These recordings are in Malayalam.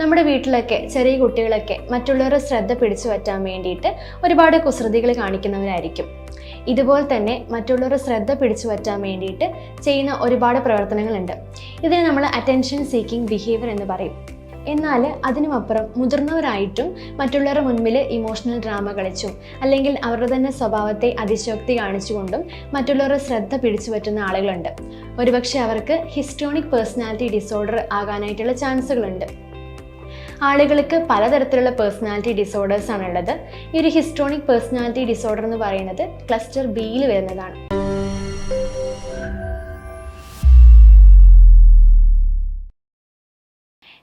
നമ്മുടെ വീട്ടിലൊക്കെ ചെറിയ കുട്ടികളൊക്കെ മറ്റുള്ളവരുടെ ശ്രദ്ധ പിടിച്ചു പറ്റാൻ വേണ്ടിയിട്ട് ഒരുപാട് കുസൃതികൾ കാണിക്കുന്നവരായിരിക്കും. ഇതുപോലെ തന്നെ മറ്റുള്ളവരുടെ ശ്രദ്ധ പിടിച്ചു പറ്റാൻ വേണ്ടിയിട്ട് ചെയ്യുന്ന ഒരുപാട് പ്രവർത്തനങ്ങളുണ്ട്. ഇതിനെ നമ്മൾ അറ്റൻഷൻ സീക്കിംഗ് ബിഹേവിയർ എന്ന് പറയും. എന്നാൽ അതിനുമപ്പുറം മുതിർന്നവരായിട്ടും മറ്റുള്ളവരുടെ മുൻപിൽ ഇമോഷണൽ ഡ്രാമ കളിച്ചും അല്ലെങ്കിൽ അവരുടെ തന്നെ സ്വഭാവത്തെ അതിശോക്തി കാണിച്ചുകൊണ്ടും മറ്റുള്ളവരുടെ ശ്രദ്ധ പിടിച്ചു പറ്റുന്ന ആളുകളുണ്ട്. ഒരുപക്ഷെ അവർക്ക് ഹിസ്റ്റോണിക് പേഴ്സണാലിറ്റി ഡിസോർഡർ ആകാനായിട്ടുള്ള ചാൻസുകളുണ്ട്. ആളുകൾക്ക് പലതരത്തിലുള്ള പേഴ്സണാലിറ്റി ഡിസോർഡേഴ്സ് ഉള്ളത് ഈ ഒരു ഹിസ്റ്റോണിക് പേഴ്സണാലിറ്റി ഡിസോർഡർ എന്ന് പറയുന്നത് ക്ലസ്റ്റർ ബിയിൽ വരുന്നതാണ്.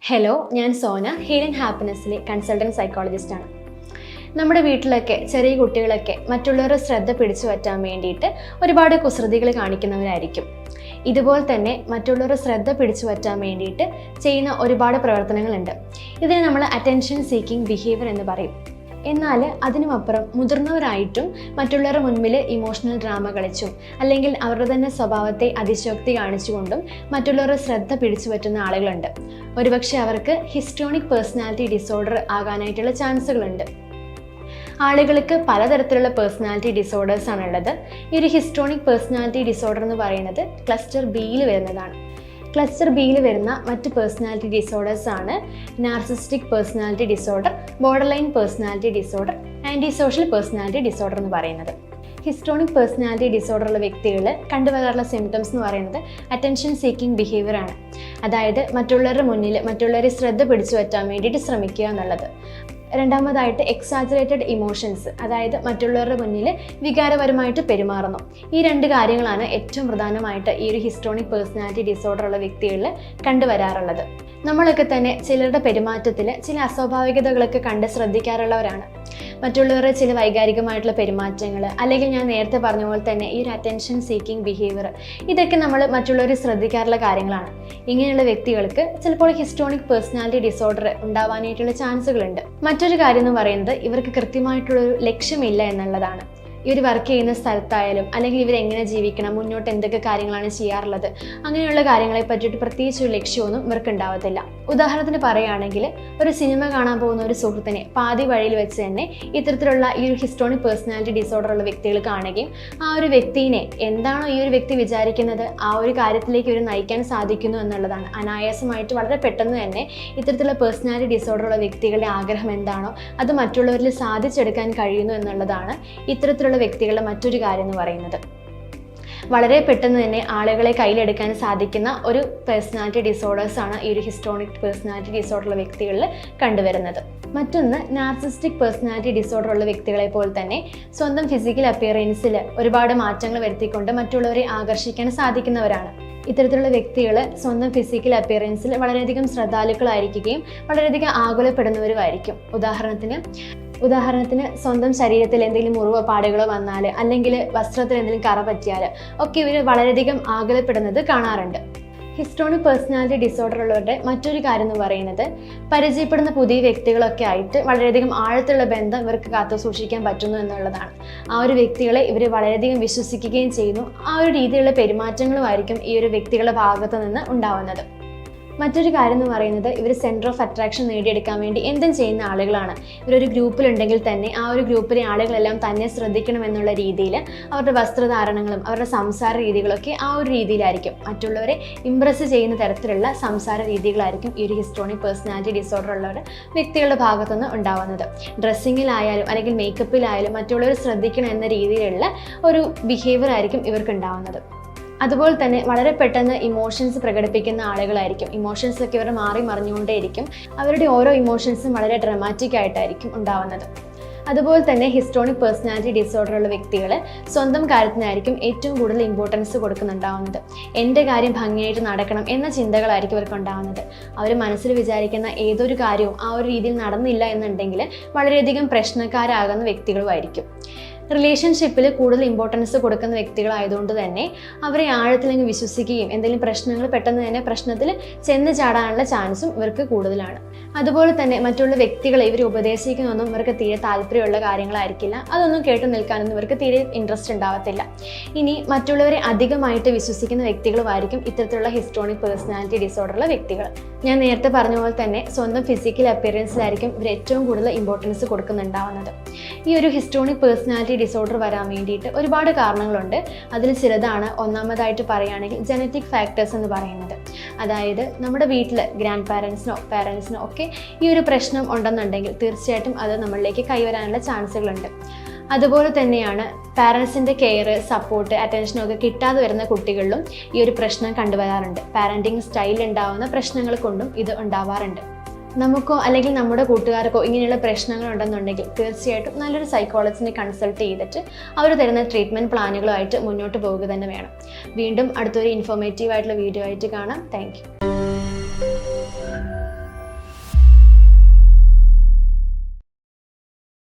ഹലോ ഞാൻ സോന ഹീൽ ആൻഡ് ഹാപ്പിനെസ്സിലെ കൺസൾട്ടന്റ് സൈക്കോളജിസ്റ്റാണ് നമ്മുടെ വീട്ടിലൊക്കെ ചെറിയ കുട്ടികളൊക്കെ മറ്റുള്ളവരുടെ ശ്രദ്ധ പിടിച്ചു പറ്റാൻ വേണ്ടിയിട്ട് ഒരുപാട് കുസൃതികൾ കാണിക്കുന്നവരായിരിക്കും. ഇതുപോലെ തന്നെ മറ്റുള്ളവരുടെ ശ്രദ്ധ പിടിച്ചു പറ്റാൻ വേണ്ടിയിട്ട് ചെയ്യുന്ന ഒരുപാട് പ്രവർത്തനങ്ങളുണ്ട്. ഇതിനെ നമ്മൾ അറ്റൻഷൻ സീക്കിംഗ് ബിഹേവിയർ എന്ന് പറയും. എന്നാൽ അതിനുമപ്പുറം മുതിർന്നവരായിട്ടും മറ്റുള്ളവരുടെ മുൻപിൽ ഇമോഷണൽ ഡ്രാമ കളിച്ചും അല്ലെങ്കിൽ അവരുടെ തന്നെ സ്വഭാവത്തെ അതിശോക്തി കാണിച്ചുകൊണ്ടും മറ്റുള്ളവരുടെ ശ്രദ്ധ പിടിച്ചു പറ്റുന്ന ആളുകളുണ്ട്. ഒരുപക്ഷെ അവർക്ക് ഹിസ്റ്റോണിക് പേഴ്സണാലിറ്റി ഡിസോർഡർ ആകാനായിട്ടുള്ള ചാൻസുകളുണ്ട്. ആളുകൾക്ക് പലതരത്തിലുള്ള പേഴ്സണാലിറ്റി ഡിസോർഡേഴ്സ് ഉള്ളത് ഈ ഒരു ഹിസ്റ്റോണിക് പേഴ്സണാലിറ്റി ഡിസോർഡർ എന്ന് പറയുന്നത് ക്ലസ്റ്റർ ബിയിൽ വരുന്നതാണ്. ക്ലസ്റ്റർ ബിയിൽ വരുന്ന മറ്റ് പേഴ്സണാലിറ്റി ഡിസോർഡേഴ്സ് ആണ് narcissistic personality disorder borderline personality disorder anti social personality disorder എന്ന് പറയുന്നത്. ഹിസ്റ്റോണിക് പേഴ്സണാലിറ്റി ഡിസോർഡർ ഉള്ള വ്യക്തികൾ കണ്ടുവരാറുള്ള സിംറ്റംസ് എന്ന് പറയുന്നത് അറ്റൻഷൻ സീക്കിംഗ് ബിഹേവിയർ ആണ്. അതായത് മറ്റുള്ളവരുടെ മുന്നിൽ മറ്റുള്ളവരെ ശ്രദ്ധ പിടിച്ചു പറ്റാൻ വേണ്ടിയിട്ട് ശ്രമിക്കുക എന്നുള്ളത്. രണ്ടാമതായിട്ട് എക്സാജറേറ്റഡ് ഇമോഷൻസ് അതായത് മറ്റുള്ളവരുടെ മുന്നിൽ വികാരപരമായിട്ട് പെരുമാറുന്നു. ഈ രണ്ട് കാര്യങ്ങളാണ് ഏറ്റവും പ്രധാനമായിട്ട് ഈ ഒരു ഹിസ്റ്റോണിക് പേഴ്സണാലിറ്റി ഡിസോർഡർ ഉള്ള വ്യക്തികളിൽ കണ്ടുവരാറുള്ളത്. നമ്മളൊക്കെ തന്നെ ചിലരുടെ പെരുമാറ്റത്തിൽ ചില അസ്വാഭാവികതകളൊക്കെ കണ്ട് ശ്രദ്ധിക്കാറുള്ളവരാണ്. മറ്റുള്ളവരുടെ ചില വൈകാരികമായിട്ടുള്ള പെരുമാറ്റങ്ങൾ അല്ലെങ്കിൽ ഞാൻ നേരത്തെ പറഞ്ഞ പോലെ തന്നെ ഈ ഒരു അറ്റൻഷൻ സീക്കിംഗ് ബിഹേവിയർ ഇതൊക്കെ നമ്മൾ മറ്റുള്ളവർ ശ്രദ്ധിക്കാറുള്ള കാര്യങ്ങളാണ്. ഇങ്ങനെയുള്ള വ്യക്തികൾക്ക് ചിലപ്പോൾ ഹിസ്റ്റോണിക് പേഴ്സണാലിറ്റി ഡിസോർഡർ ഉണ്ടാവാനായിട്ടുള്ള ചാൻസുകളുണ്ട്. മറ്റൊരു കാര്യം എന്ന് പറയുന്നത് ഇവർക്ക് കൃത്യമായിട്ടുള്ളൊരു ലക്ഷ്യമില്ല എന്നുള്ളതാണ്. ഇവർ വർക്ക് ചെയ്യുന്ന സ്ഥലത്തായാലും അല്ലെങ്കിൽ ഇവർ എങ്ങനെ ജീവിക്കണം മുന്നോട്ട് എന്തൊക്കെ കാര്യങ്ങളാണ് ചെയ്യാറുള്ളത് അങ്ങനെയുള്ള കാര്യങ്ങളെ പറ്റിയിട്ട് പ്രത്യേകിച്ച് ഒരു ലക്ഷ്യമൊന്നും ഇവർക്ക് ഉണ്ടാവത്തില്ല. ഉദാഹരണത്തിന് പറയുകയാണെങ്കിൽ ഒരു സിനിമ കാണാൻ പോകുന്ന ഒരു സുഹൃത്തിനെ പാതി വഴിയിൽ വെച്ച് തന്നെ ഇത്തരത്തിലുള്ള ഈ ഒരു ഹിസ്റ്റോണിക് പേഴ്സണാലിറ്റി ഡിസോർഡർ ഉള്ള വ്യക്തികൾ കാണുകയും ആ ഒരു വ്യക്തിനെ എന്താണോ ഈ ഒരു വ്യക്തി വിചാരിക്കുന്നത് ആ ഒരു കാര്യത്തിലേക്ക് ഇവർ നയിക്കാൻ സാധിക്കുന്നു എന്നുള്ളതാണ്. അനായാസമായിട്ട് വളരെ പെട്ടെന്ന് തന്നെ ഇത്തരത്തിലുള്ള പേഴ്സണാലിറ്റി ഡിസോർഡർ ഉള്ള വ്യക്തികളുടെ ആഗ്രഹം എന്താണോ അത് മറ്റുള്ളവരിൽ സാധിച്ചെടുക്കാൻ കഴിയുന്നു എന്നുള്ളതാണ് ഇത്തരത്തിലുള്ള വ്യക്തികളുടെ മറ്റൊരു കാര്യം എന്ന് പറയുന്നത്. വളരെ പെട്ടെന്ന് തന്നെ ആളുകളെ കയ്യിലെടുക്കാൻ സാധിക്കുന്ന ഒരു പേഴ്സണാലിറ്റി ഡിസോർഡേഴ്സ് ആണ് ഈ ഒരു ഹിസ്റ്റോണിക് പേഴ്സണാലിറ്റി ഡിസോർഡർ ഉള്ള വ്യക്തികളിൽ കണ്ടുവരുന്നത്. മറ്റൊന്ന് നാർസിസ്റ്റിക് പേഴ്സണാലിറ്റി ഡിസോർഡർ ഉള്ള വ്യക്തികളെ പോലെ തന്നെ സ്വന്തം ഫിസിക്കൽ അപ്പിയറൻസിൽ ഒരുപാട് മാറ്റങ്ങൾ വരുത്തിക്കൊണ്ട് മറ്റുള്ളവരെ ആകർഷിക്കാൻ സാധിക്കുന്നവരാണ്. ഇത്തരത്തിലുള്ള വ്യക്തികൾ സ്വന്തം ഫിസിക്കൽ അപ്പിയറൻസിൽ വളരെയധികം ശ്രദ്ധാലുക്കളായിരിക്കുകയും വളരെയധികം ആകുലപ്പെടുന്നവരുമായിരിക്കും. ഉദാഹരണത്തിന് ഉദാഹരണത്തിന് സ്വന്തം ശരീരത്തിൽ എന്തെങ്കിലും മുറിവോ പാടുകളോ വന്നാൽ അല്ലെങ്കിൽ വസ്ത്രത്തിൽ എന്തെങ്കിലും കറ പറ്റിയാൽ ഒക്കെ ഇവർ വളരെയധികം ആകലപ്പെടുന്നത് കാണാറുണ്ട്. ഹിസ്റ്റോണിക് പേഴ്സണാലിറ്റി ഡിസോർഡർ ഉള്ളവരുടെ മറ്റൊരു കാര്യം എന്ന് പറയുന്നത് പരിചയപ്പെടുന്ന പുതിയ വ്യക്തികളൊക്കെ ആയിട്ട് വളരെയധികം ആഴത്തിലുള്ള ബന്ധം ഇവർക്ക് കാത്തു സൂക്ഷിക്കാൻ പറ്റുന്നു എന്നുള്ളതാണ്. ആ ഒരു വ്യക്തികളെ ഇവർ വളരെയധികം വിശ്വസിക്കുകയും ചെയ്യുന്നു. ആ ഒരു രീതിയിലുള്ള പെരുമാറ്റങ്ങളുമായിരിക്കും ഈ ഒരു വ്യക്തികളുടെ ഭാഗത്തു നിന്ന് ഉണ്ടാവുന്നത്. മറ്റൊരു കാര്യം എന്ന് പറയുന്നത് ഇവർ സെന്റർ ഓഫ് അട്രാക്ഷൻ നേടിയെടുക്കാൻ വേണ്ടി എന്തും ചെയ്യുന്ന ആളുകളാണ്. ഇവരൊരു ഗ്രൂപ്പിലുണ്ടെങ്കിൽ തന്നെ ആ ഒരു ഗ്രൂപ്പിലെ ആളുകളെല്ലാം തന്നെ ശ്രദ്ധിക്കണം എന്നുള്ള രീതിയിൽ അവരുടെ വസ്ത്രധാരണങ്ങളും അവരുടെ സംസാര രീതികളൊക്കെ ആ ഒരു രീതിയിലായിരിക്കും. മറ്റുള്ളവരെ ഇമ്പ്രസ് ചെയ്യുന്ന തരത്തിലുള്ള സംസാര രീതികളായിരിക്കും ഈ ഒരു ഹിസ്റ്റോണിക് പേഴ്സണാലിറ്റി ഡിസോർഡർ ഉള്ളവർ വ്യക്തികളുടെ ഭാഗത്തുനിന്ന് ഉണ്ടാവുന്നത്. ഡ്രസ്സിങ്ങിലായാലും അല്ലെങ്കിൽ മേക്കപ്പിലായാലും മറ്റുള്ളവർ ശ്രദ്ധിക്കണം എന്ന രീതിയിലുള്ള ഒരു ബിഹേവിയർ ആയിരിക്കും ഇവർക്ക് ഉണ്ടാവുന്നത്. അതുപോലെ തന്നെ വളരെ പെട്ടെന്ന് ഇമോഷൻസ് പ്രകടിപ്പിക്കുന്ന ആളുകളായിരിക്കും. ഇമോഷൻസ് ഒക്കെ ഇവർ മാറി മറിഞ്ഞുകൊണ്ടേയിരിക്കും. അവരുടെ ഓരോ ഇമോഷൻസും വളരെ ഡ്രമാറ്റിക് ആയിട്ടായിരിക്കും ഉണ്ടാവുന്നത്. അതുപോലെ തന്നെ ഹിസ്റ്റോണിക് പേഴ്സണാലിറ്റി ഡിസോർഡർ ഉള്ള വ്യക്തികൾ സ്വന്തം കാര്യത്തിനായിരിക്കും ഏറ്റവും കൂടുതൽ ഇമ്പോർട്ടൻസ് കൊടുക്കുന്നുണ്ടാവുന്നത്. എന്റെ കാര്യം ഭംഗിയായിട്ട് നടക്കണം എന്ന ചിന്തകളായിരിക്കും ഇവർക്ക് ഉണ്ടാവുന്നത്. അവർ മനസ്സിൽ വിചാരിക്കുന്ന ഏതൊരു കാര്യവും ആ ഒരു രീതിയിൽ നടന്നില്ല എന്നുണ്ടെങ്കിൽ വളരെയധികം പ്രശ്നക്കാരാകുന്ന വ്യക്തികളുമായിരിക്കും. റിലേഷൻഷിപ്പിൽ കൂടുതൽ ഇമ്പോർട്ടൻസ് കൊടുക്കുന്ന വ്യക്തികളായതുകൊണ്ട് തന്നെ അവരെ ആഴത്തിൽ അങ്ങ് വിശ്വസിക്കുകയും എന്തെങ്കിലും പ്രശ്നങ്ങൾ പെട്ടെന്ന് തന്നെ പ്രശ്നത്തിൽ ചെന്ന് ചാടാനുള്ള ചാൻസും ഇവർക്ക് കൂടുതലാണ്. അതുപോലെ തന്നെ മറ്റുള്ള വ്യക്തികളെ ഇവർ ഉപദേശിക്കുന്നതൊന്നും ഇവർക്ക് തീരെ താല്പര്യമുള്ള കാര്യങ്ങളായിരിക്കില്ല. അതൊന്നും കേട്ടു നിൽക്കാനൊന്നും ഇവർക്ക് തീരെ ഇൻട്രസ്റ്റ് ഉണ്ടാവത്തില്ല. ഇനി മറ്റുള്ളവരെ അധികമായിട്ട് വിശ്വസിക്കുന്ന വ്യക്തികളുമായിരിക്കും ഇത്തരത്തിലുള്ള ഹിസ്റ്റോണിക് പേഴ്സണാലിറ്റി ഡിസോർഡറുള്ള വ്യക്തികൾ. ഞാൻ നേരത്തെ പറഞ്ഞ പോലെ തന്നെ സ്വന്തം ഫിസിക്കൽ അപ്പിയറൻസിലായിരിക്കും ഇവർ ഏറ്റവും കൂടുതൽ ഇമ്പോർട്ടൻസ് കൊടുക്കുന്നുണ്ടാവുന്നത്. ഈ ഒരു ഹിസ്റ്റോണിക് പേഴ്സണാലിറ്റി ഡിസോർഡർ വരാൻ വേണ്ടിയിട്ട് ഒരുപാട് കാരണങ്ങളുണ്ട്. അതിൽ ചിലതാണ് ഒന്നാമതായിട്ട് പറയുകയാണെങ്കിൽ ജനറ്റിക് ഫാക്ടേഴ്സ് എന്ന് പറയുന്നത്. അതായത് നമ്മുടെ വീട്ടിൽ ഗ്രാൻഡ് പാരൻസിനോ പാരൻസിനോ ഒക്കെ ഈ ഒരു പ്രശ്നം ഉണ്ടെന്നുണ്ടെങ്കിൽ തീർച്ചയായിട്ടും അത് നമ്മളിലേക്ക് കൈവരാനുള്ള ചാൻസുകളുണ്ട്. അതുപോലെ തന്നെയാണ് പാരൻസിന്റെ കെയർ സപ്പോർട്ട് അറ്റൻഷനും ഒക്കെ കിട്ടാതെ വരുന്ന കുട്ടികളിലും ഈ ഒരു പ്രശ്നം കണ്ടുവരാറുണ്ട്. പാരന്റിങ് സ്റ്റൈലിൽ ഉണ്ടാവുന്ന പ്രശ്നങ്ങൾ കൊണ്ടും ഇത് ഉണ്ടാവാറുണ്ട്. നമുക്കോ അല്ലെങ്കിൽ നമ്മുടെ കൂട്ടുകാർക്കോ ഇങ്ങനെയുള്ള പ്രശ്നങ്ങൾ ഉണ്ടെന്നുണ്ടെങ്കിൽ തീർച്ചയായിട്ടും നല്ലൊരു സൈക്കോളജിസ്റ്റിനെ കൺസൾട്ട് ചെയ്തിട്ട് അവർ തരുന്ന ട്രീറ്റ്മെന്റ് പ്ലാനുകളുമായിട്ട് മുന്നോട്ട് പോവുക തന്നെ വേണം. വീണ്ടും അടുത്തൊരു ഇൻഫോർമേറ്റീവ് ആയിട്ടുള്ള വീഡിയോ ആയിട്ട് കാണാം. താങ്ക്